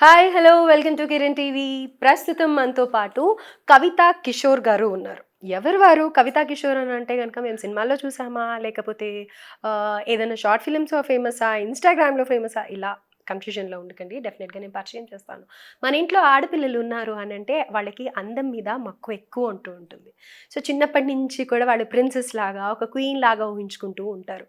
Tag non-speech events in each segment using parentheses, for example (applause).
Hi hello welcome to Kiran TV ప్రస్తుతం మనతో పాటు కవిత కిషోర్ గారు ఉన్నారు. ఎవరు వారు? కవిత కిషోర్ అని అంటే కనుక మేము సినిమాల్లో చూసామా? లేకపోతే ఏదైనా షార్ట్ ఫిలిమ్స్లో ఫేమసా ఇన్స్టాగ్రామ్లో ఫేమసా ఇలా కన్ఫ్యూజన్లో ఉండకండి. డెఫినెట్గా నేను పరిచయం చేస్తాను. మన ఇంట్లో ఆడపిల్లలు ఉన్నారు అని అంటే వాళ్ళకి అందం మీద మక్కువ ఎక్కువ ఉంటూ ఉంటుంది. సో చిన్నప్పటి నుంచి కూడా వాళ్ళు ప్రిన్సెస్ లాగా ఒక క్వీన్ లాగా ఊహించుకుంటూ ఉంటారు.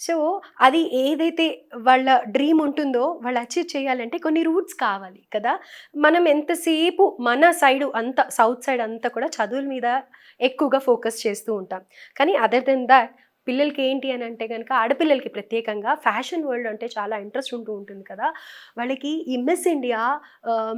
సో అది ఏదైతే వాళ్ళ డ్రీమ్ ఉంటుందో వాళ్ళు అచీవ్ చేయాలంటే కొన్ని రూట్స్ కావాలి కదా. మనం ఎంతసేపు మన సైడ్ అంతా సౌత్ సైడ్ అంతా కూడా చదువుల మీద ఎక్కువగా ఫోకస్ చేస్తూ ఉంటాం. కానీ అదర్ దెన్ దాట్ పిల్లలకి ఏంటి అని అంటే కనుక ఆడపిల్లలకి ప్రత్యేకంగా ఫ్యాషన్ వరల్డ్ అంటే చాలా ఇంట్రెస్ట్ ఉంటూ ఉంటుంది కదా. వాళ్ళకి ఈ మిస్ ఇండియా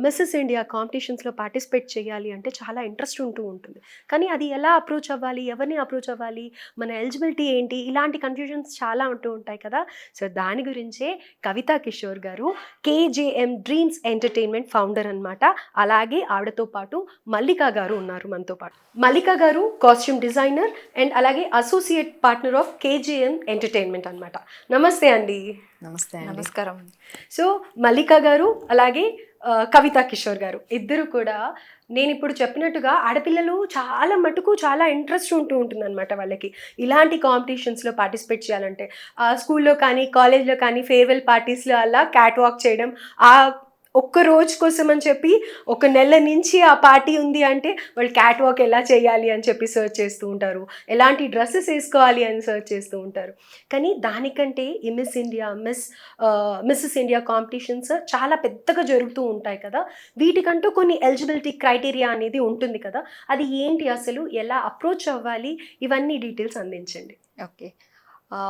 మిస్సెస్ ఇండియా కాంపిటీషన్స్లో పార్టిసిపేట్ చేయాలి అంటే చాలా ఇంట్రెస్ట్ ఉంటూ ఉంటుంది. కానీ అది ఎలా అప్రోచ్ అవ్వాలి? ఎవరిని అప్రోచ్ అవ్వాలి? మన ఎలిజిబిలిటీ ఏంటి? ఇలాంటి కన్ఫ్యూజన్స్ చాలా ఉంటూ ఉంటాయి కదా. సో దాని గురించే కవితా కిషోర్ గారు కేజేఎం డ్రీమ్స్ ఎంటర్టైన్మెంట్ ఫౌండర్ అన్నమాట. అలాగే ఆవిడతో పాటు మల్లికా గారు ఉన్నారు మనతో పాటు. మల్లికా గారు కాస్ట్యూమ్ డిజైనర్ అండ్ అలాగే associate partner of KGM entertainment అన్నమాట. నమస్తే అండి. నమస్తే అండి. నమస్కారం. సో మల్లికా గారు అలాగే కవితా కిషోర్ గారు ఇద్దరు కూడా నేను ఇప్పుడు చెప్పినట్టుగా ఆడపిల్లలు చాలా మటుకు చాలా ఇంట్రెస్ట్ ఉంటూ ఉంటుంది అనమాట వాళ్ళకి. ఇలాంటి కాంపిటీషన్స్లో పార్టిసిపేట్ చేయాలంటే ఆ స్కూల్లో కానీ కాలేజ్లో కానీ ఫేర్వెల్ పార్టీస్లో అలా క్యాట్ వాక్ చేయడం ఆ ఒక్క రోజు కోసం అని చెప్పి ఒక నెల నుంచి ఆ పార్టీ ఉంది అంటే వాళ్ళు క్యాట్ వాక్ ఎలా చేయాలి అని చెప్పి సర్చ్ చేస్తూ ఉంటారు. ఎలాంటి డ్రెస్సెస్ వేసుకోవాలి అని సర్చ్ చేస్తూ ఉంటారు. కానీ దానికంటే ఈ Miss India Miss Mrs India competitions చాలా పెద్దగా జరుగుతూ ఉంటాయి కదా. వీటికంటూ కొన్ని ఎలిజిబిలిటీ క్రైటీరియా అనేది ఉంటుంది కదా. అది ఏంటి అసలు? ఎలా అప్రోచ్ అవ్వాలి? ఇవన్నీ డీటెయిల్స్ అందించండి. Okay.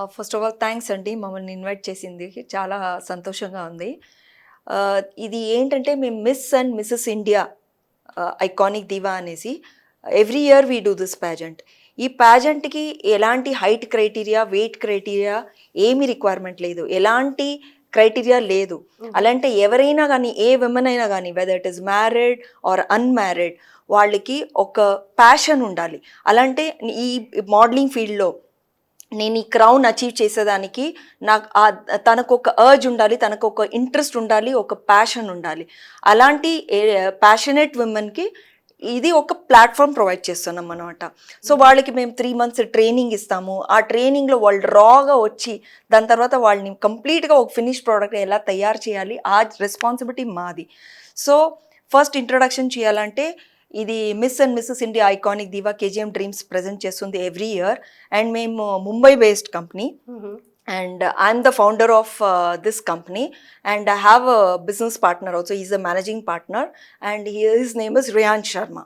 First of all thanks అండి. మమ్మల్ని ఇన్వైట్ చేసింది. చాలా సంతోషంగా ఉంది. ఇది ఏంటంటే మేము Miss and Mrs India iconic diva అనేసి every year we do this pageant ఈ ప్యాజెంట్కి ఎలాంటి హైట్ క్రైటీరియా వెయిట్ క్రైటీరియా ఏమీ రిక్వైర్మెంట్ లేదు. ఎలాంటి క్రైటీరియా లేదు. అలాంటి ఎవరైనా కానీ ఏ విమెన్ అయినా కానీ whether it is married or unmarried వాళ్ళకి ఒక ప్యాషన్ ఉండాలి. అలాంటి ఈ మోడలింగ్ ఫీల్డ్లో నేను ఈ క్రౌన్ అచీవ్ చేసేదానికి నాకు ఆ- తనకు ఒక అర్జ్ ఉండాలి తనకు ఒక ఇంట్రెస్ట్ ఉండాలి ఒక ప్యాషన్ ఉండాలి. అలాంటి ప్యాషనేట్ విమెన్కి ఇది ఒక ప్లాట్ఫామ్ ప్రొవైడ్ చేస్తున్నాం అనమాట సో వాళ్ళకి మేము త్రీ మంత్స్ ట్రైనింగ్ ఇస్తాము. ఆ ట్రైనింగ్లో వాళ్ళు రాగా వచ్చి దాని తర్వాత వాళ్ళని కంప్లీట్గా ఒక ఫినిష్ ప్రోడక్ట్ ఎలా తయారు చేయాలి ఆ రెస్పాన్సిబిలిటీ మాది. సో ఫస్ట్ ఇంట్రొడక్షన్ చేయాలంటే ఇది Miss and Mrs India iconic diva KGM dreams present చేస్తుంది ఎవ్రీ ఇయర్ అండ్ మేము Mumbai based company and I'm the founder of this company and I have a business partner also is a managing partner and his name is Riyan Sharma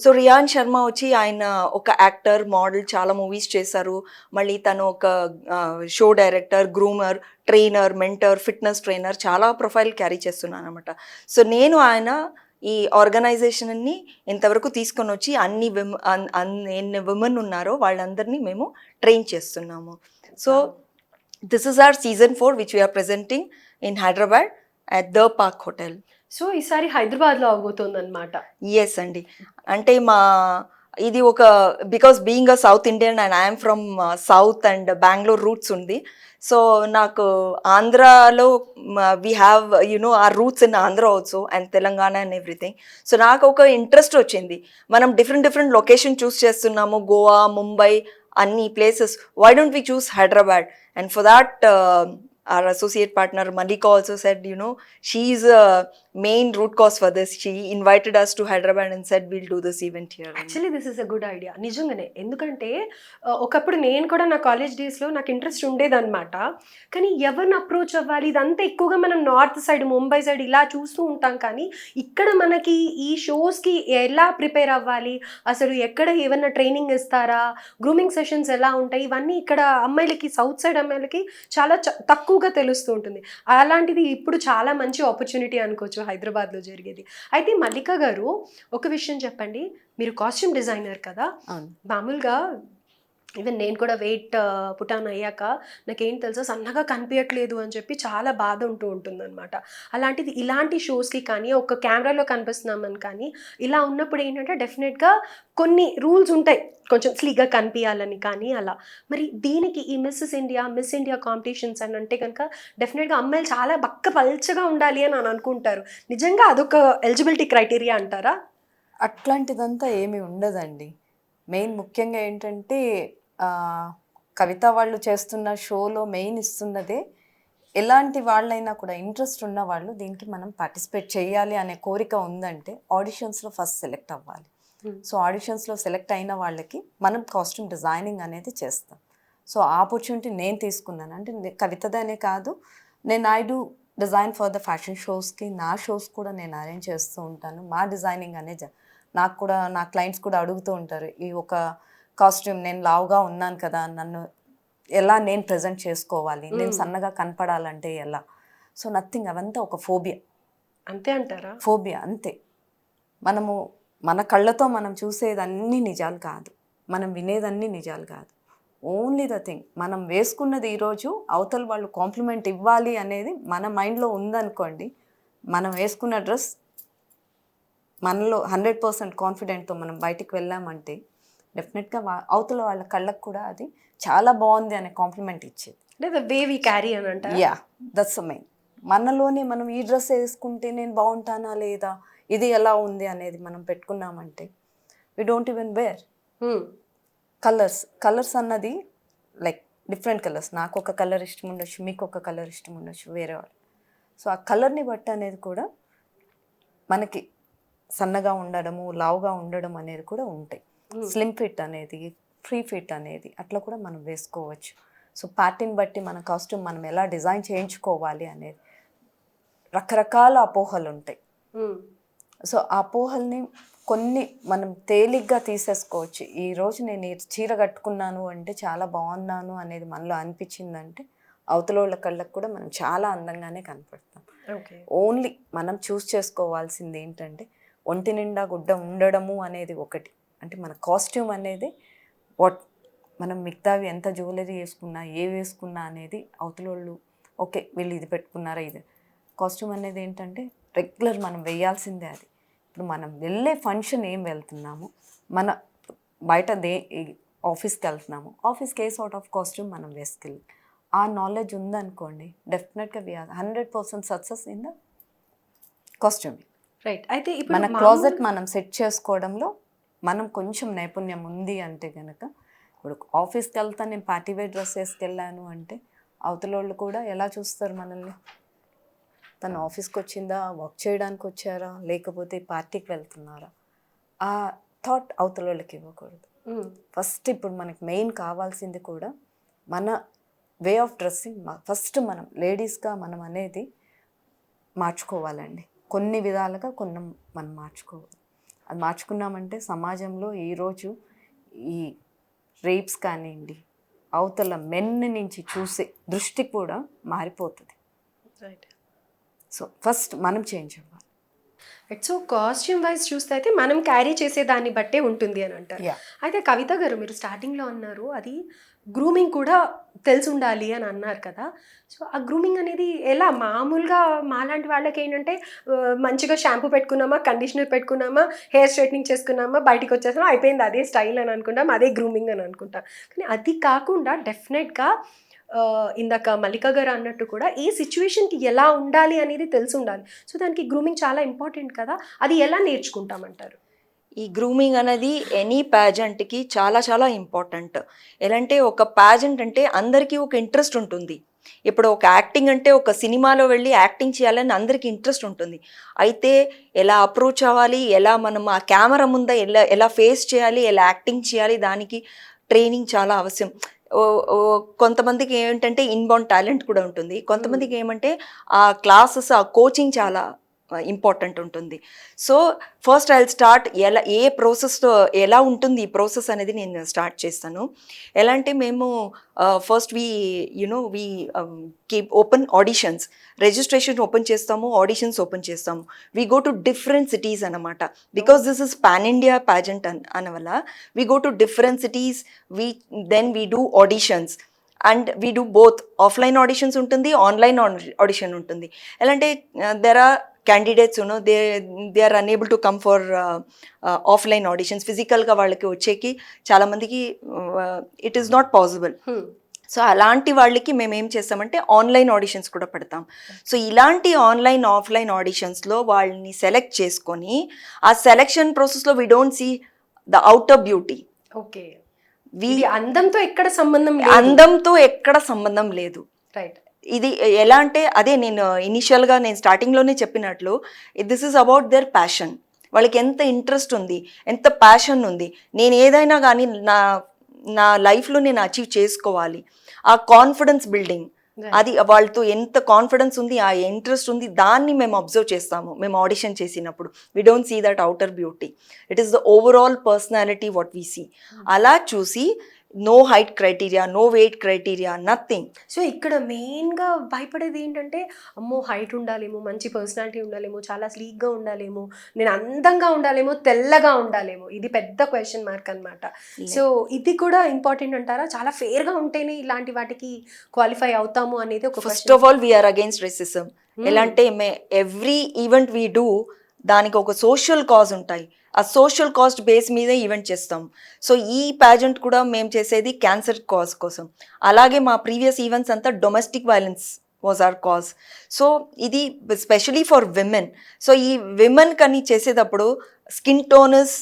so Riyan Sharma వచ్చి ఆయన ఒక actor model చాలా movies చేశారు. మళ్ళీ తను ఒక show director groomer trainer mentor fitness trainer చాలా profile carry చేస్తున్నాను అనమాట సో నేను ఆయన ఈ ఆర్గనైజేషన్ని ఇంతవరకు తీసుకొని వచ్చి అన్ని ఎన్ని విమెన్ ఉన్నారో వాళ్ళందరినీ మేము ట్రైన్ చేస్తున్నాము. So this is our season four which we're presenting in Hyderabad at the Park Hotel so ఈసారి హైదరాబాద్లో అవబోతుంది అనమాట ఎస్ అండి. అంటే మా ఇది ఒక because being a South Indian and I'm from south and Bengaluru roots ఉంది. సో నాకు ఆంధ్రాలో we have you know uh roots in Andhra also and Telangana and everything so నాకు ఒక ఇంట్రెస్ట్ వచ్చింది. మనం డిఫరెంట్ డిఫరెంట్ లొకేషన్ చూస్ చేస్తున్నాము. గోవా ముంబై అన్ని places why don't we choose Hyderabad and for that our associate partner Malika also said, you know, she's main root cause for this. She invited us to Hyderabad and said, we'll do this event here. Actually this is a good idea నిజంగానే. ఎందుకంటే ఆ, ఒకప్పుడు నేను కూడా నా college డేస్లో నాకు interest ఉండేదన్నమాట. కానీ ఎవరిని అప్రోచ్ అవ్వాలి? ఇదంతా ఎక్కువగా మనం నార్త్ సైడ్ ముంబై సైడ్ ఇలా చూస్తూ ఉంటాం. కానీ ఇక్కడ మనకి ఈ షోస్కి ఎలా ప్రిపేర్ అవ్వాలి? అసలు ఎక్కడ ఏమన్నా ట్రైనింగ్ ఇస్తారా? గ్రూమింగ్ సెషన్స్ ఎలా ఉంటాయి? ఇవన్నీ ఇక్కడ అమ్మాయిలకి సౌత్ సైడ్ అమ్మాయిలకి చాలా చ- తక్కువగా తెలుస్తూ ఉంటుంది. అలాంటిది ఇప్పుడు చాలా మంచి ఆపర్చునిటీ అనుకోవచ్చు. హైదరాబాద్లో జరిగేది. అయితే మల్లిక గారు ఒక విషయం చెప్పండి. మీరు కాస్ట్యూమ్ డిజైనర్ కదా. మామూలుగా ఈవెన్ నేను కూడా వెయిట్ uh, పుటాన్ అయ్యాక నాకేం తెలుసా సన్నగా కనిపించట్లేదు అని చెప్పి చాలా బాధ ఉంటూ ఉంటుందన్నమాట. అలాంటిది ఇలాంటి షోస్కి కానీ ఒక కెమెరాలో కనిపిస్తున్నామని కానీ ఇలా ఉన్నప్పుడు ఏంటంటే డెఫినెట్గా కొన్ని రూల్స్ ఉంటాయి. కొంచెం స్లీగా కనిపించాలని కానీ అలా. మరి దీనికి ఈ Mrs India Miss India competitions అని అంటే కనుక డెఫినెట్గా అమ్మాయిలు చాలా బక్క పల్చగా ఉండాలి అని అని అనుకుంటారు. నిజంగా అదొక ఎలిజిబిలిటీ క్రైటీరియా అంటారా? అట్లాంటిదంతా ఏమీ ఉండదండి. మెయిన్ ముఖ్యంగా ఏంటంటే కవిత వాళ్ళు చేస్తున్న షోలో మెయిన్ ఇస్తున్నదే ఎలాంటి వాళ్ళైనా కూడా ఇంట్రెస్ట్ ఉన్న వాళ్ళు దీనికి మనం పార్టిసిపేట్ చేయాలి అనే కోరిక ఉందంటే ఆడిషన్స్లో ఫస్ట్ సెలెక్ట్ అవ్వాలి. సో ఆడిషన్స్లో సెలెక్ట్ అయిన వాళ్ళకి మనం కాస్ట్యూమ్ డిజైనింగ్ అనేది చేస్తాం. సో ఆపర్చునిటీ నేను తీసుకున్నాను. అంటే కవితదనే కాదు నేను I do design for the fashion షోస్కి నా షోస్ కూడా నేను అరేంజ్ చేస్తూ ఉంటాను. మా డిజైనింగ్ అనేది జ- నాకు కూడా నా క్లయింట్స్ కూడా అడుగుతూ ఉంటారు ఈ ఒక కాస్ట్యూమ్ నేను లావుగా ఉన్నాను కదా నన్ను ఎలా నేను ప్రజెంట్ చేసుకోవాలి? నేను. సన్నగా కనపడాలంటే ఎలా? సో నథింగ్ అవంతా ఒక ఫోబియా. అంతే అంటారా? ఫోబియా అంతే. మనము మన కళ్ళతో మనం చూసేది అన్నీ నిజాలు కాదు. మనం వినేదన్నీ నిజాలు కాదు. ఓన్లీ ద థింగ్ మనం వేసుకున్నది ఈరోజు అవతల వాళ్ళు కాంప్లిమెంట్ ఇవ్వాలి అనేది మన మైండ్లో ఉందనుకోండి మనం వేసుకున్న డ్రెస్ మనలో హండ్రెడ్ పర్సెంట్ కాన్ఫిడెంట్తో మనం బయటికి వెళ్ళామంటే డెఫినెట్గా అవతల వాళ్ళ కళ్ళకు కూడా అది చాలా బాగుంది అనే కాంప్లిమెంట్ ఇచ్చేది. అంటే ద వే వి క్యారీ అని అంటారా? యా దట్స్ మెయిన్ మనలోనే మనం ఈ డ్రెస్ వేసుకుంటే నేను బాగుంటానా లేదా? ఇది ఎలా ఉంది అనేది మనం పెట్టుకున్నామంటే we don't even wear. Colours colours అన్నది లైక్ డిఫరెంట్ కలర్స్ నాకు ఒక కలర్ ఇష్టం ఉండొచ్చు మీకు ఒక కలర్ ఇష్టం ఉండొచ్చు వేరే వాళ్ళు. సో ఆ కలర్ని బట్టి అనేది కూడా మనకి సన్నగా ఉండడము లావుగా ఉండడం అనేది కూడా ఉంటాయి. స్లిమ్ ఫిట్ అనేది ఫ్రీ ఫిట్ అనేది అట్లా కూడా మనం వేసుకోవచ్చు. సో పార్టీని బట్టి మన కాస్ట్యూమ్ మనం ఎలా డిజైన్ చేయించుకోవాలి అనేది రకరకాల అపోహలు ఉంటాయి. సో ఆ అపోహల్ని కొన్ని మనం తేలిగ్గా తీసేసుకోవచ్చు. ఈ రోజు నేను చీర కట్టుకున్నాను అంటే చాలా బాగున్నాను అనేది మనలో అనిపించిందంటే అవతల వాళ్ళ కళ్ళకు కూడా మనం చాలా అందంగానే కనపడతాం. ఓకే ఓన్లీ మనం చూస్ చేసుకోవాల్సింది ఏంటంటే ఒంటి నిండా గుడ్డ ఉండడము అనేది ఒకటి. అంటే మన కాస్ట్యూమ్ అనేది వాట్ మనం మిగతావి ఎంత జ్యువెలరీ వేసుకున్నా ఏ వేసుకున్నా అనేది అవతల వాళ్ళు ఓకే వీళ్ళు ఇది పెట్టుకున్నారా ఇది కాస్ట్యూమ్ అనేది ఏంటంటే రెగ్యులర్ మనం వేయాల్సిందే అది. ఇప్పుడు మనం వెళ్ళే ఫంక్షన్ ఏం వెళ్తున్నాము మన బయట దే ఆఫీస్కి వెళ్తున్నాము ఆఫీస్కి ఏ సార్ట్ ఆఫ్ కాస్ట్యూమ్ మనం వేసుకెళ్ళి ఆ నాలెడ్జ్ ఉందనుకోండి డెఫినెట్గా we are hundred percent success in the costume right అయితే మన క్లాజెట్ మనం సెట్ చేసుకోవడంలో మనం కొంచెం నైపుణ్యం ఉంది అంటే కనుక ఇప్పుడు ఆఫీస్కి వెళ్తా నేను పార్టీ వేర్ డ్రెస్ వేసుకెళ్ళాను అంటే అవతల వాళ్ళు కూడా ఎలా చూస్తారు మనల్ని? తను ఆఫీస్కి వచ్చిందా వర్క్ చేయడానికి వచ్చారా? లేకపోతే పార్టీకి వెళ్తున్నారా? ఆ థాట్ అవతల వాళ్ళకి ఇవ్వకూడదు. ఫస్ట్ ఇప్పుడు మనకి మెయిన్ కావాల్సింది కూడా మన వే ఆఫ్ డ్రెస్సింగ్ ఫస్ట్ మనం లేడీస్గా మనం అనేది మార్చుకోవాలండి. కొన్ని విధాలుగా కొన్ని మనం మార్చుకోవాలి అది మార్చుకున్నామంటే సమాజంలో ఈరోజు ఈ రేప్స్ కానివ్వండి అవతల మెన్ నుంచి చూసే దృష్టి కూడా మారిపోతుంది. రైట్ సో ఫస్ట్ మనం చేంజ్ అవ్వాలి. సో కాస్ట్యూమ్ వైజ్ చూస్తే అయితే మనం క్యారీ చేసే దాన్ని బట్టే ఉంటుంది అని అంటారు. అయితే కవిత గారు మీరు స్టార్టింగ్లో అన్నారు అది గ్రూమింగ్ కూడా తెలిసి ఉండాలి అని అన్నారు కదా. సో ఆ గ్రూమింగ్ అనేది ఎలా? మామూలుగా మాలాంటి వాళ్ళకి ఏంటంటే మంచిగా షాంపూ పెట్టుకున్నామా కండిషనర్ పెట్టుకున్నామా హెయిర్ స్ట్రైట్నింగ్ చేసుకున్నామా బయటికి వచ్చేసామా అయిపోయింది అదే స్టైల్ అని అనుకుంటాం అదే గ్రూమింగ్ అని అనుకుంటాం. కానీ అది కాకుండా డెఫినెట్గా ఇందాక మల్లిక గారు అన్నట్టు కూడా ఈ సిచ్యువేషన్కి ఎలా ఉండాలి అనేది తెలిసి ఉండాలి సో దానికి గ్రూమింగ్ చాలా ఇంపార్టెంట్ కదా. అది ఎలా నేర్చుకుంటామంటారు? ఈ గ్రూమింగ్ అనేది ఎనీ ప్యాజెంట్కి చాలా చాలా ఇంపార్టెంట్ ఎలా అంటే ఒక ప్యాజెంట్ అంటే అందరికీ ఒక ఇంట్రెస్ట్ ఉంటుంది. ఇప్పుడు ఒక యాక్టింగ్ అంటే ఒక సినిమాలో వెళ్ళి యాక్టింగ్ చేయాలని అందరికీ ఇంట్రెస్ట్ ఉంటుంది. అయితే ఎలా అప్రోచ్ అవ్వాలి? ఎలా మనం ఆ కెమెరా ముంద ఎలా ఎలా ఫేస్ చేయాలి? ఎలా యాక్టింగ్ చేయాలి? దానికి ట్రైనింగ్ చాలా అవసరం కొంతమందికి ఏంటంటే ఇన్బౌండ్ టాలెంట్ కూడా ఉంటుంది. కొంతమందికి ఏమంటే ఆ క్లాసెస్ ఆ కోచింగ్ చాలా ఇంపార్టెంట్ ఉంటుంది. సో ఫస్ట్ ఐ స్టార్ట్ ఎలా ఏ ప్రాసెస్తో ఎలా ఉంటుంది ఈ ప్రాసెస్ అనేది నేను స్టార్ట్ చేస్తాను. ఎలా అంటే మేము first we you know we keep open auditions registration open చేస్తాము ఆడిషన్స్ ఓపెన్ చేస్తాము. We go to different cities అనమాట because this is pan India pageant an అనవల్ల we go to different cities we then we do auditions and we do both offline auditions ఉంటుంది online audition ఉంటుంది. ఎలా అంటే there are candidates you know they they are unable to come for offline auditions ఫిజికల్గా వాళ్ళకి వచ్చేకి చాలామందికి it is not possible. So అలాంటి వాళ్ళకి మేము ఏం చేస్తామంటే ఆన్లైన్ ఆడిషన్స్ కూడా పెడతాం. సో ఇలాంటి ఆన్లైన్ ఆఫ్లైన్ ఆడిషన్స్లో వాళ్ళని సెలెక్ట్ చేసుకొని ఆ సెలెక్షన్ ప్రాసెస్లో we don't see the outer beauty okay. We అందంతో ఎక్కడ సంబంధం అందంతో ఎక్కడ సంబంధం లేదు. రైట్ ఇది ఎలా అంటే అదే నేను ఇనిషియల్గా నేను స్టార్టింగ్లోనే చెప్పినట్లు this is about their passion వాళ్ళకి ఎంత ఇంట్రెస్ట్ ఉంది ఎంత ప్యాషన్ ఉంది నేను ఏదైనా కానీ నా నా లైఫ్లో నేను అచీవ్ చేసుకోవాలి. ఆ కాన్ఫిడెన్స్ బిల్డింగ్ అది వాళ్ళతో ఎంత కాన్ఫిడెన్స్ ఉంది ఆ ఇంట్రెస్ట్ ఉంది దాన్ని మేము అబ్జర్వ్ చేస్తాము మేము ఆడిషన్ చేసినప్పుడు. We don't see that outer beauty it is the overall personality what we see అలా చూసి no height criteria no weight criteria nothing so ఇక్కడ మెయిన్గా భయపడేది ఏంటంటే అమ్మో హైట్ ఉండాలేమో మంచి పర్సనాలిటీ ఉండాలేమో చాలా స్లీక్గా ఉండాలేమో నేను అందంగా ఉండాలేమో తెల్లగా ఉండాలేమో ఇది పెద్ద క్వశ్చన్ మార్క్ అన్నమాట. సో ఇది కూడా ఇంపార్టెంట్ అంటారా? చాలా ఫేర్గా ఉంటేనే ఇలాంటి వాటికి క్వాలిఫై అవుతాము అనేది ఒక first of all we are against racism ఎలా అంటే may every event we do దానికి ఒక సోషల్ కాజ్ ఉంటాయి. ఆ సోషల్ కాస్ట్ బేస్ మీదే ఈవెంట్ చేస్తాం. సో ఈ ప్యాజెంట్ కూడా మేము చేసేది క్యాన్సర్ కాజ్ కోసం. అలాగే మా ప్రీవియస్ ఈవెంట్స్ అంతా domestic violence was our cause so ఇది స్పెషలీ ఫర్ విమెన్ సో ఈ విమెన్ కని చేసేటప్పుడు skin tone is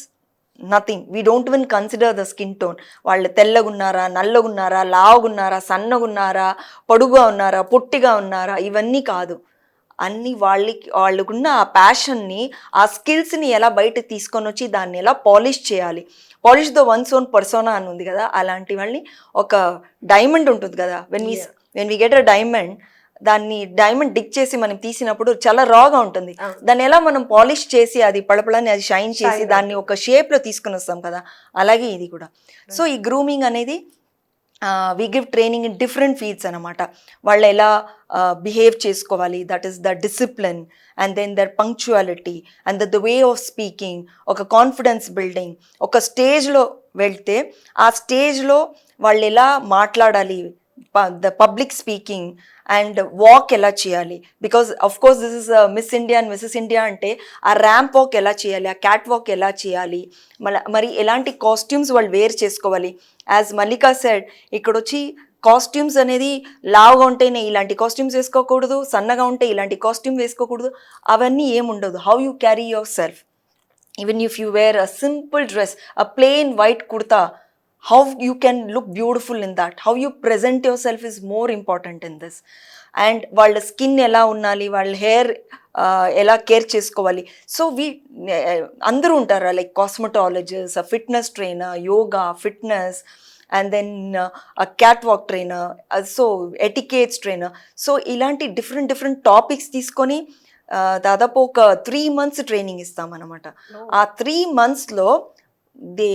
nothing we don't even consider the skin tone వాళ్ళు తెల్లగున్నారా నల్లగున్నారా లావుగున్నారా సన్నగున్నారా పొడుగుగా ఉన్నారా పొట్టిగా ఉన్నారా ఇవన్నీ కాదు. అన్ని వాళ్ళకి వాళ్ళకున్న ఆ ప్యాషన్ని ఆ స్కిల్స్ని ఎలా బయట తీసుకొని వచ్చి దాన్ని ఎలా పాలిష్ చేయాలి polish the one's own persona అని ఉంది కదా అలాంటి వాళ్ళని ఒక డైమండ్ ఉంటుంది కదా when we. When we get a diamond దాన్ని డైమండ్ డిక్ చేసి మనం తీసినప్పుడు చాలా రాగా ఉంటుంది. దాన్ని ఎలా మనం పాలిష్ చేసి అది పడపడని అది షైన్ చేసి. దాన్ని ఒక షేప్లో తీసుకుని వస్తాం కదా అలాగే ఇది కూడా సో ఈ గ్రూమింగ్ అనేది we give training in different fields అనమాట వాళ్ళు ఎలా బిహేవ్ చేసుకోవాలి that is the discipline and then the punctuality and the way of speaking ఒక కాన్ఫిడెన్స్ బిల్డింగ్ ఒక స్టేజ్లో వెళ్తే ఆ స్టేజ్లో వాళ్ళు ఎలా మాట్లాడాలి the public speaking and walk ఎలా చేయాలి? Because of course this is Miss India and Mrs India అంటే ఆ ర్యాంప్ వాక్ ఎలా చేయాలి? ఆ క్యాట్ వాక్ ఎలా చేయాలి? మళ్ళీ మరి ఎలాంటి కాస్ట్యూమ్స్ వాళ్ళు వేర్ చేసుకోవాలి? యాజ్ మల్లికా సెడ్ ఇక్కడ వచ్చి కాస్ట్యూమ్స్ అనేది లావుగా ఉంటేనే ఇలాంటి కాస్ట్యూమ్స్ వేసుకోకూడదు సన్నగా ఉంటే ఇలాంటి కాస్ట్యూమ్ వేసుకోకూడదు అవన్నీ ఏముండదు how you carry yourself even if you wear a simple dress a plain white kurta kurta how you can look beautiful in that. How you present yourself is more important in this. And వాళ్ళ skin ఎలా ఉండాలి వాళ్ళ hair ఎలా care చేసుకోవాలి. So we అందరూ ఉంటారు? Like cosmetologist fitness trainer yoga fitness and then catwalk trainer so etiquettes trainer so ఇలాంటి different different topics తీసుకొని దాదాపు ఒక త్రీ మంత్స్ ట్రైనింగ్ ఇస్తామన్నమాట. ఆ త్రీ మంత్స్లో they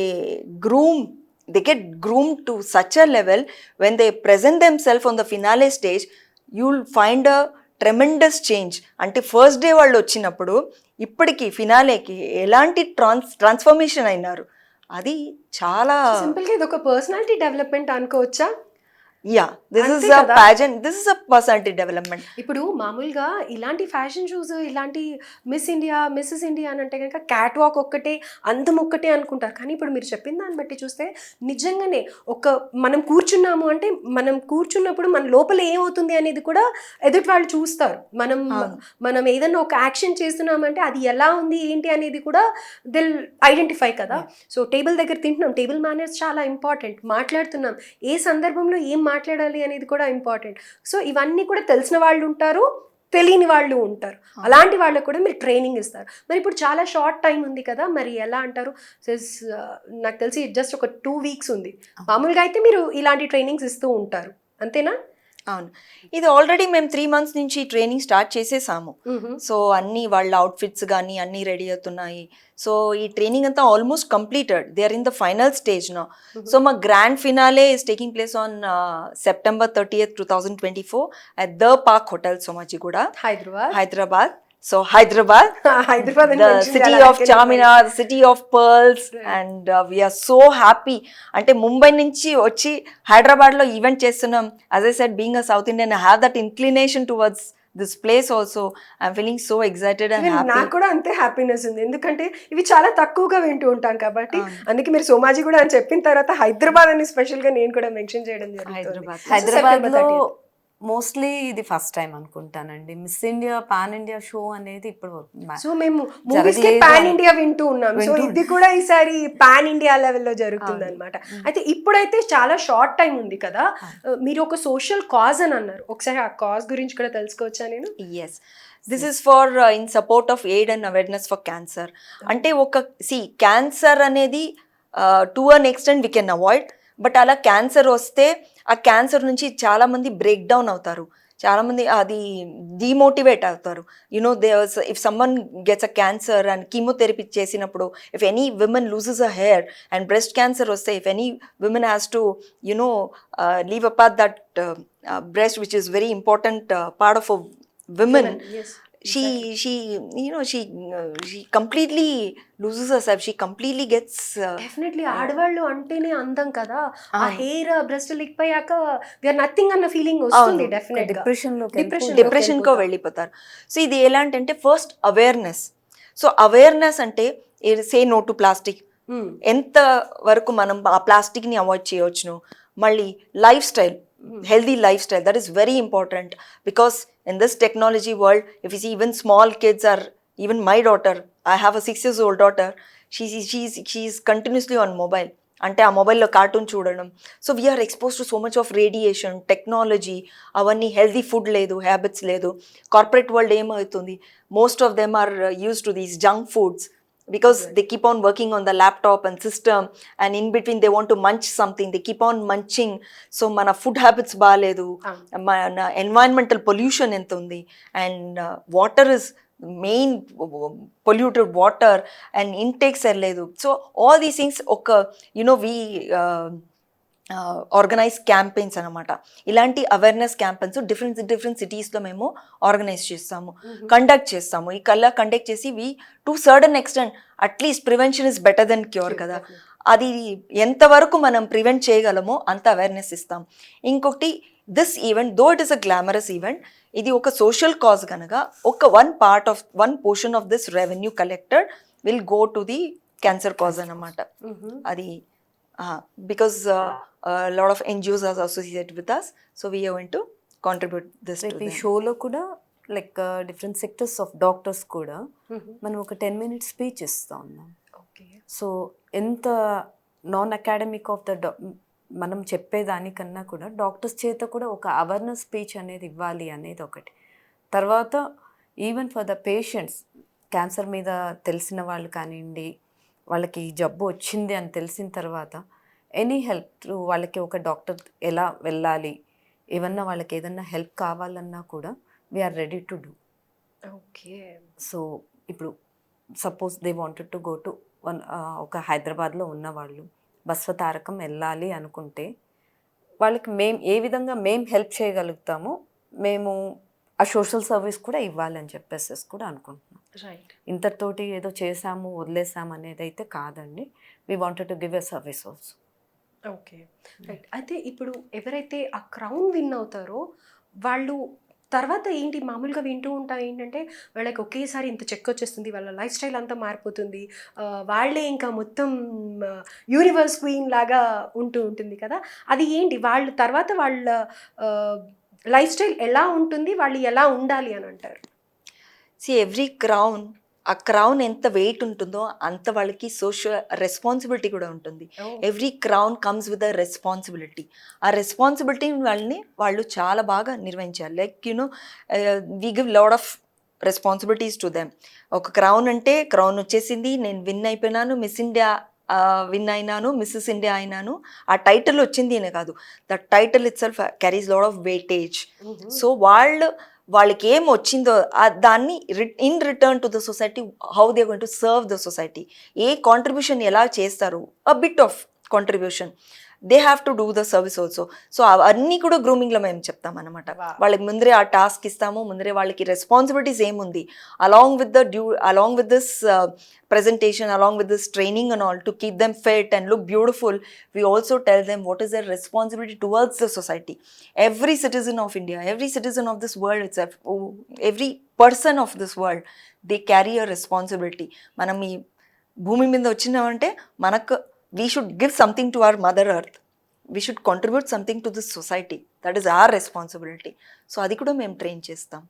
groom they get groom to such a level when they present themself on the finale stage you'll find a tremendous change అంటే first day వాళ్ళు వచ్చినప్పుడు ఇప్పటికి ఫినాలేకి ఎలాంటి ట్రాన్స్ ట్రాన్స్ఫర్మేషన్ అయినారు? అది చాలా సింపుల్గా ఇది ఒక పర్సనాలిటీ డెవలప్మెంట్ అనుకోవచ్చా? Yeah this is a? Pageant this is a personality development ఇప్పుడు మామూలుగా ఇలాంటి ఫ్యాషన్ షూస్ ఇలాంటి మిస్ ఇండియా మిస్సెస్ ఇండియా అని అంటే కనుక క్యాట్ వాక్ ఒక్కటే అందం ఒక్కటే అనుకుంటారు. కానీ ఇప్పుడు మీరు చెప్పిన దాన్ని బట్టి చూస్తే నిజంగానే ఒక మనం కూర్చున్నాము అంటే మనం కూర్చున్నప్పుడు మన లోపల ఏమవుతుంది అనేది కూడా ఎదుటి వాళ్ళు చూస్తారు. మనం. మనం ఏదైనా ఒక యాక్షన్ చేస్తున్నామంటే అది ఎలా ఉంది ఏంటి అనేది కూడా దిల్ ఐడెంటిఫై కదా. సో టేబుల్ దగ్గర తింటున్నాం. టేబుల్ మేనర్స్ చాలా ఇంపార్టెంట్ మాట్లాడుతున్నాం. ఏ సందర్భంలో ఏం మాట్లాడాలి అనేది కూడా ఇంపార్టెంట్. సో ఇవన్నీ కూడా తెలిసిన వాళ్ళు ఉంటారు తెలియని వాళ్ళు ఉంటారు. అలాంటి వాళ్ళకు కూడా మీరు ట్రైనింగ్ ఇస్తారు. మరి ఇప్పుడు చాలా షార్ట్ టైం ఉంది కదా మరి ఎలా అంటారు? Uh, నాకు తెలిసి జస్ట్ ఒక టూ వీక్స్ ఉంది. మామూలుగా అయితే మీరు ఇలాంటి ట్రైనింగ్స్ ఇస్తూ ఉంటారు. అంతేనా? అవును. ఇది ఆల్రెడీ మేము త్రీ మంత్స్ నుంచి ట్రైనింగ్ స్టార్ట్ చేసేసాము. సో అన్ని వాళ్ళ అవుట్ఫిట్స్ కానీ అన్నీ రెడీ అవుతున్నాయి. సో ఈ ట్రైనింగ్ అంతా almost completed they are in the final stage నా సో మా grand finale is taking place on September thirty two thousand twenty four at the Park Hotel Somajiguda Hyderabad. Hyderabad. So Hyderabad Hyderabad city. Of Charminar city of pearls. And we're so happy అంటే ముంబై నుంచి వచ్చి హైదరాబాద్లో event చేస్తున్నాం as I said being a South Indian have that inclination towards this place also I'm feeling so excited and నాకు కూడా అంతే happiness ఉంది ఎందుకంటే ఇవి చాలా తక్కువగా వింటూ ఉంటాం కాబట్టి. అందుకే మీరు సోమాజీ కూడా అని చెప్పిన తర్వాత హైదరాబాద్ అని స్పెషల్గా నేను కూడా మెన్షన్ చేయడం జరుగుతుంది హైదరాబాద్ హైదరాబాద్ September లో 30th. మోస్ట్లీ ఇది ఫస్ట్ టైం అనుకుంటానండి. Miss India pan India show అనేది ఇప్పుడు సో మేము మూవీస్ జరగలేదు పాన్. ఇండియా వింటూ ఉన్నాం. సో ఇది కూడా ఈసారి పాన్ ఇండియా లెవెల్లో జరుగుతుంది. అనమాట అయితే ఇప్పుడైతే చాలా షార్ట్ టైం ఉంది కదా. అవును. మీరు ఒక సోషల్ కాజ్ అని అన్నారు. ఒకసారి ఆ కాజ్ గురించి కూడా తెలుసుకోవచ్చా నేను? Yes this is for in support of aid and awareness for cancer అంటే ఒక సి క్యాన్సర్ అనేది to an extent we can avoid but అలా క్యాన్సర్ వస్తే ఆ క్యాన్సర్ నుంచి చాలా మంది బ్రేక్ డౌన్ అవుతారు. చాలామంది అది డిమోటివేట్ అవుతారు. You know they if someone gets a cancer and chemotherapy చేసినప్పుడు if any women loses a hair and breast cancer వస్తే if any women has to you know leave apart that breast which is very important part of a women she she you know she uh, she completely loses herself she completely gets uh, definitely ఆడవాళ్ళు అంటేనే అందం కదా ఆ. Hair breast లిక్పోయాక we are nothing అన్న feeling వస్తుంది అవును. Definite depression Depression వెళ్ళిపోతాం. డిప్రెషన్ కో వెళ్ళిపోతాం. వెళ్ళిపోతారు సో ఇది ఎలాంటి ఫస్ట్ అవేర్నెస్ సో అవేర్నెస్ అంటే సే నో టు ప్లాస్టిక్. ఎంత వరకు మనం ఆ ప్లాస్టిక్ని అవాయిడ్ చేయవచ్చును మళ్ళీ lifestyle healthy lifestyle that is very important because in this technology world if you see even small kids are even my daughter i have a 6 years old daughter she she's she's continuously on mobile అంటే ఆ మొబైల్లో cartoon చూడడం so we are expose to so much of radiation technology అవన్నీ healthy food లేదు habits లేదు corporate world ఏమవుతుంది most of them are used to these junk foods because they keep on working on the laptop and system and in between they want to munch something they keep on munching so మన food habits బాగాలేదు. మన environmental pollution ఎంత ఉంది and water is main polluted water and intake సరిలేదు so all these things ఒక you know we organize campaigns అనమాట ఇలాంటి awareness campaigns different different సిటీస్లో మేము ఆర్గనైజ్ చేస్తాము కండక్ట్ చేస్తాము. ఈ కల్లా కండక్ట్ చేసి we to certain extent at least prevention is better than cure కదా. అది ఎంతవరకు మనం ప్రివెంట్ చేయగలమో అంత అవేర్నెస్ ఇస్తాం. ఇంకొకటి this event though it is a glamorous event ఇది ఒక సోషల్ కాజ్ కనుక ఒక one part of one portion of this revenue collected will go to the cancer cause అన్నమాట. అది because lot of NGOs are associated with us so we have to contribute this రేపు ఈ షోలో కూడా like different sectors of doctors కూడా మనం ఒక ten minutes speech ఇస్తా ఉన్నాం. ఓకే సో ఎంత నాన్ అకాడమిక్ ఆఫ్ ద మనం చెప్పేదానికన్నా కూడా డాక్టర్స్ చేత కూడా ఒక అవేర్నెస్ స్పీచ్ అనేది ఇవ్వాలి అనేది ఒకటి. తర్వాత even for the patients cancer మీద తెలిసిన వాళ్ళు కానివ్వండి వాళ్ళకి ఈ జబ్బు వచ్చింది అని తెలిసిన తర్వాత ఎనీ హెల్ప్ త్రూ వాళ్ళకి ఒక డాక్టర్ ఎలా వెళ్ళాలి? ఏమన్నా వాళ్ళకి ఏదన్నా హెల్ప్ కావాలన్నా కూడా we are ready to do. Okay. So ఇప్పుడు suppose they wanted to go to one ఒక హైదరాబాద్లో ఉన్నవాళ్ళు బస్వతారకం వెళ్ళాలి అనుకుంటే వాళ్ళకి మేం ఏ విధంగా మేము హెల్ప్ చేయగలుగుతామో మేము ఆ సోషల్ సర్వీస్ కూడా ఇవ్వాలని చెప్పేసి కూడా అనుకుంటున్నాం. రైట్ ఇంతటితోటి ఏదో చేసాము వదిలేసాము అనేది అయితే కాదండి we wanted to give a service also okay right అయితే ఇప్పుడు ఎవరైతే ఆ క్రౌన్ విన్ అవుతారో వాళ్ళు తర్వాత ఏంటి మామూలుగా వింటూ ఉంటాం ఏంటంటే వాళ్ళకి ఒకేసారి ఇంత చెక్ వచ్చేస్తుంది వాళ్ళ లైఫ్ స్టైల్ అంతా మారిపోతుంది. వాళ్ళే ఇంకా మొత్తం యూనివర్స్ క్వీన్ లాగా ఉంటూ ఉంటుంది కదా. అది ఏంటి? వాళ్ళు తర్వాత వాళ్ళ లైఫ్ స్టైల్ ఎలా ఉంటుంది? వాళ్ళు ఎలా ఉండాలి అని అంటారు? సి ఎవ్రీ క్రౌన్ ఆ క్రౌన్ ఎంత వెయిట్ ఉంటుందో అంత వాళ్ళకి సోషల్ రెస్పాన్సిబిలిటీ కూడా ఉంటుంది. Every crown comes with a responsibility ఆ రెస్పాన్సిబిలిటీ వాళ్ళని వాళ్ళు చాలా బాగా నిర్వహించాలి like you know we give lot of responsibilities to them ఒక క్రౌన్ అంటే క్రౌన్ వచ్చేసింది నేను విన్ అయిపోయినాను మిస్ ఇండియా విన్ అయినాను మిస్సెస్ ఇండియా అయినాను. ఆ టైటిల్ వచ్చింది అనే కాదు. The title itself carries lot of weightage so వాళ్ళు వాళ్ళకి ఏం వచ్చిందో దాన్ని in return to the society how they going to serve the society A contribution ఎలా చేస్తారు? A bit of contribution they have to do the service also so అవన్నీ కూడా గ్రూమింగ్లో మేము చెప్తాం అనమాట వాళ్ళకి ముందరే ఆ టాస్క్ ఇస్తాము ముందరే వాళ్ళకి రెస్పాన్సిబిలిటీస్ ఏముంది along with the due along with this presentation along with this training and all to keep them fit and look beautiful we also tell them what is their responsibility towards the society every citizen of India every citizen of this world it's every person of this world they carry your responsibility మనం ఈ భూమి మీద వచ్చినామంటే మనకు we should give something to our mother earth we should contribute something to this society that is our responsibility so అది కూడా మేము train చేస్తాం.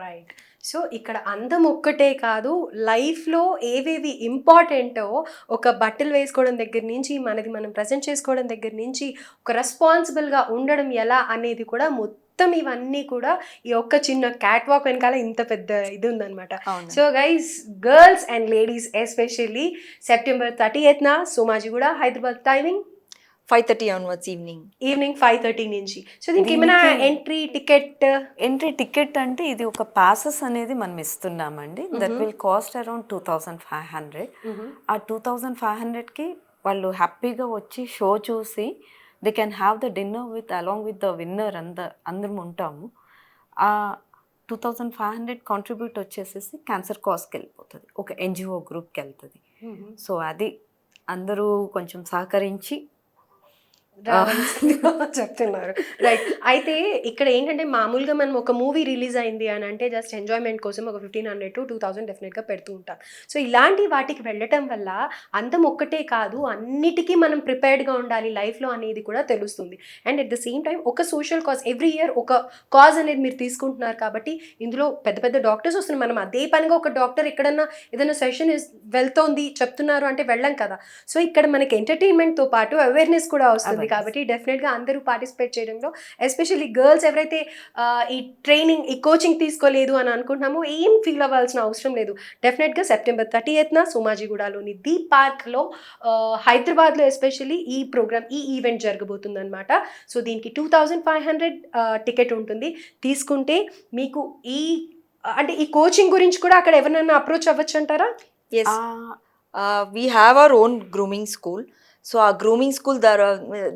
రైట్ సో ఇక్కడ అందం ఒక్కటే కాదు లైఫ్లో ఏవేవి ఇంపార్టెంటో ఒక బట్టలు వేసుకోవడం దగ్గర నుంచి మనది మనం ప్రజెంట్ చేసుకోవడం దగ్గర నుంచి ఒక రెస్పాన్సిబుల్గా ఉండడం ఎలా అనేది కూడా మొత్తం ఇవన్నీ కూడా ఈ ఒక్క చిన్న క్యాట్ వాక్ వెనకాల ఇంత పెద్ద ఇది ఉందన్నమాట. అవును. So guys girls and ladies especially September thirty ఎయిత్న Somajiguda Hyderabad timing five thirty onwards evening evening five thirty నుంచి. సో దీనికి ఏమైనా ఎంట్రీ టికెట్ ఎంట్రీ టికెట్ అంటే ఇది ఒక పాసెస్ అనేది మనం ఇస్తున్నామండి. That. Will cost around two thousand five hundred ఆ టూ థౌజండ్ ఫైవ్ హండ్రెడ్కి వాళ్ళు హ్యాపీగా వచ్చి షో చూసి they can have the dinner with along with the winner అంద అందరం ఉంటాము. ఆ two thousand five hundred contribute వచ్చేసేసి క్యాన్సర్ కాస్కి వెళ్ళిపోతుంది. ఒక ఎన్జిఓ గ్రూప్కి వెళ్తుంది. సో అది అందరూ కొంచెం సహకరించి (laughs) చెప్తున్నారు. రైట్ అయితే ఇక్కడ ఏంటంటే మామూలుగా మనం ఒక మూవీ రిలీజ్ అయింది అని అంటే జస్ట్ ఎంజాయ్మెంట్ కోసం ఒక fifteen hundred to two thousand డెఫినెట్గా పెడుతూ ఉంటాం. సో ఇలాంటి వాటికి వెళ్ళటం వల్ల అందం ఒక్కటే కాదు అన్నిటికీ మనం ప్రిపేర్డ్గా ఉండాలి లైఫ్లో అనేది కూడా తెలుస్తుంది. And at the same time ఒక సోషల్ కాజ్ ఎవ్రీ ఇయర్ ఒక కాజ్ అనేది మీరు తీసుకుంటున్నారు కాబట్టి ఇందులో పెద్ద పెద్ద డాక్టర్స్ వస్తున్నారు. మనం అదే పనిగా ఒక డాక్టర్ ఎక్కడన్నా ఏదైనా సెషన్ వెళ్తోంది చెప్తున్నారు అంటే వెళ్ళం కదా. సో ఇక్కడ మనకి ఎంటర్టైన్మెంట్తో పాటు అవేర్నెస్ కూడా వస్తుంది. Awareness. కాబట్టి డెఫినెట్గా అందరూ పార్టిసిపేట్ చేయడంలో ఎస్పెషల్లీ గర్ల్స్ ఎవరైతే ఈ ట్రైనింగ్ ఈ కోచింగ్ తీసుకోలేదు అని అనుకుంటున్నామో ఏం ఫీల్ అవ్వాల్సిన అవసరం లేదు. డెఫినెట్గా సెప్టెంబర్ థర్టీ ఎయిత్న సోమాజిగూడలోని దీ పార్క్లో హైదరాబాద్లో ఎస్పెషల్లీ ఈ ప్రోగ్రామ్ ఈ ఈవెంట్ జరగబోతుందన్నమాట. సో దీనికి two thousand five hundred ticket ఉంటుంది. తీసుకుంటే మీకు ఈ అంటే ఈ కోచింగ్ గురించి కూడా అక్కడ ఎవరైనా అప్రోచ్ అవ్వచ్చు అంటారా yes we have our own grooming school so ఆ grooming school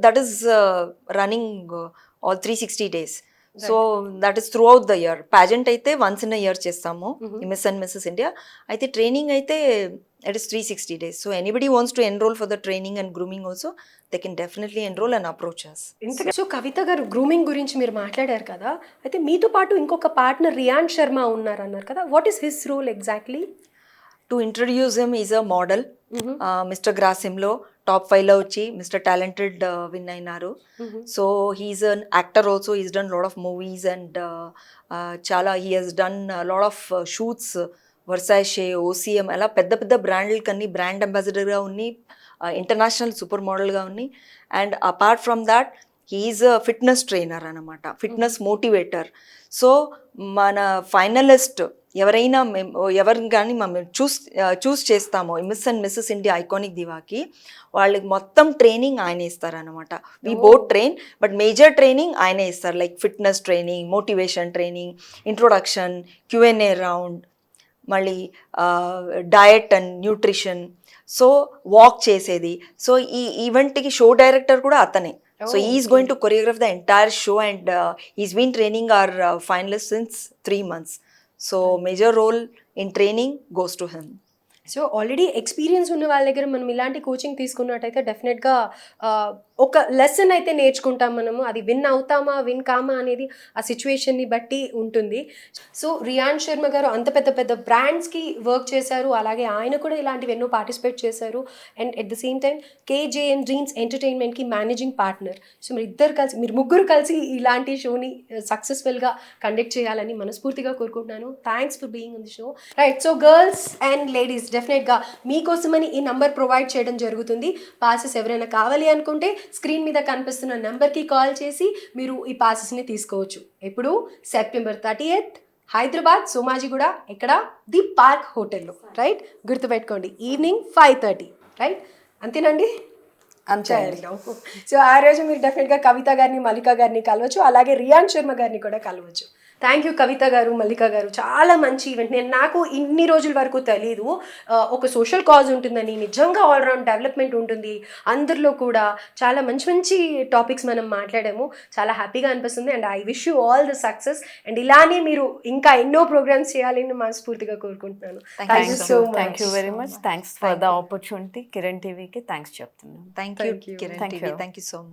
that is running all three sixty days so that is throughout the year pageant అయితే వన్స్ ఇన్ ఇయర్ చేస్తాము. మిస్ అండ్ మిస్సెస్ ఇండియా అయితే training అయితే it is three sixty days so anybody wants to enrol for the training and grooming also they can definitely enrol and approach us so Kavitha garu grooming గురించి మీరు మాట్లాడారు కదా అయితే మీతో పాటు ఇంకొక పార్ట్నర్ రియాన్ శర్మ ఉన్నారు అన్నారు కదా what is his role exactly to introduce him is a model mister గ్రాసిమ్లో top ఫైవ్లో వచ్చి మిస్టర్ టాలెంటెడ్ విన్ అయినారు. So he is an actor also is done lot of movies and చాలా he he's done lot of shoots Versace OCM అలా పెద్ద పెద్ద బ్రాండ్లకి అన్ని brand అంబాసిడర్గా ఉన్ని ఇంటర్నేషనల్ సూపర్ మోడల్గా ఉన్ని. And apart from that he is a fitness trainer అనమాట ఫిట్నెస్ మోటివేటర్ సో మన ఫైనలిస్ట్ ఎవరైనా మేము ఎవరిని కానీ మేము చూస్ చూస్ చేస్తామో miss and Mrs India iconic దివాకి వాళ్ళకి మొత్తం ట్రైనింగ్ ఆయన ఇస్తారనమాట we. Both train but major training ఆయనే ఇస్తారు. Like fitness training motivation training introduction Q and A round మళ్ళీ diet and nutrition. So walk చేసేది. సో ఈ ఈవెంట్కి షో డైరెక్టర్ కూడా అతనే. So is going to choreograph the entire show and is been training our finalist since three months. So major role in training goes to him so already experience ఉన్న వాళ్ళ దగ్గర మనం ఇలాంటి coaching తీసుకున్నట్టయితే డెఫినెట్గా ఒక లెసన్ అయితే నేర్చుకుంటాం మనము. అది విన్ అవుతామా విన్ కామా అనేది ఆ సిచ్యువేషన్ని బట్టి ఉంటుంది. సో రియాన్ శర్మ గారు అంత పెద్ద పెద్ద బ్రాండ్స్కి వర్క్ చేశారు. అలాగే ఆయన కూడా ఇలాంటివి ఎన్నో పార్టిసిపేట్ చేశారు. And at the same time KJN Dreams ఎంటర్టైన్మెంట్కి managing partner so మీరు ఇద్దరు కలిసి మీరు ముగ్గురు కలిసి ఇలాంటి షోని సక్సెస్ఫుల్గా కండక్ట్ చేయాలని మనస్ఫూర్తిగా కోరుకుంటున్నాను. Thanks for being in the show right so girls and ladies డెఫినెట్గా మీకోసమని ఈ నంబర్ ప్రొవైడ్ చేయడం జరుగుతుంది. పాసెస్ ఎవరైనా కావాలి అనుకుంటే స్క్రీన్ మీద కనిపిస్తున్న నెంబర్కి కాల్ చేసి మీరు ఈ పాసెస్ని తీసుకోవచ్చు. ఎప్పుడు? September thirty eighth Hyderabad Somajiguda ఇక్కడ ది పార్క్ హోటల్లో. రైట్? గుర్తుపెట్టుకోండి. Evening five thirty. రైట్? అంతేనండి? అంతే. సో ఆ రోజు మీరు డెఫినెట్గా కవిత గారిని మల్లిక గారిని కలవచ్చు. అలాగే రియాన్ శర్మ గారిని కూడా కలవచ్చు. థ్యాంక్ యూ కవిత గారు మల్లిక గారు. చాలా మంచి ఈవెంట్ నేను నాకు ఇన్ని రోజుల వరకు తెలీదు. ఒక సోషల్ కాజ్ ఉంటుందని నిజంగా ఆల్రౌండ్ డెవలప్మెంట్ ఉంటుంది. అందరిలో కూడా చాలా మంచి మంచి టాపిక్స్ మనం మాట్లాడాము. చాలా హ్యాపీగా అనిపిస్తుంది. And I wish you all the success and ఇలానే మీరు ఇంకా ఎన్నో ప్రోగ్రామ్స్ చేయాలని మనస్ఫూర్తిగా కోరుకుంటున్నాను. Thank you so much. Thank you very much. Thanks for the. Opportunity Kiran టీవీకి థ్యాంక్స్ చెప్తున్నాను. Thank you. Kiran TV. Thank you so much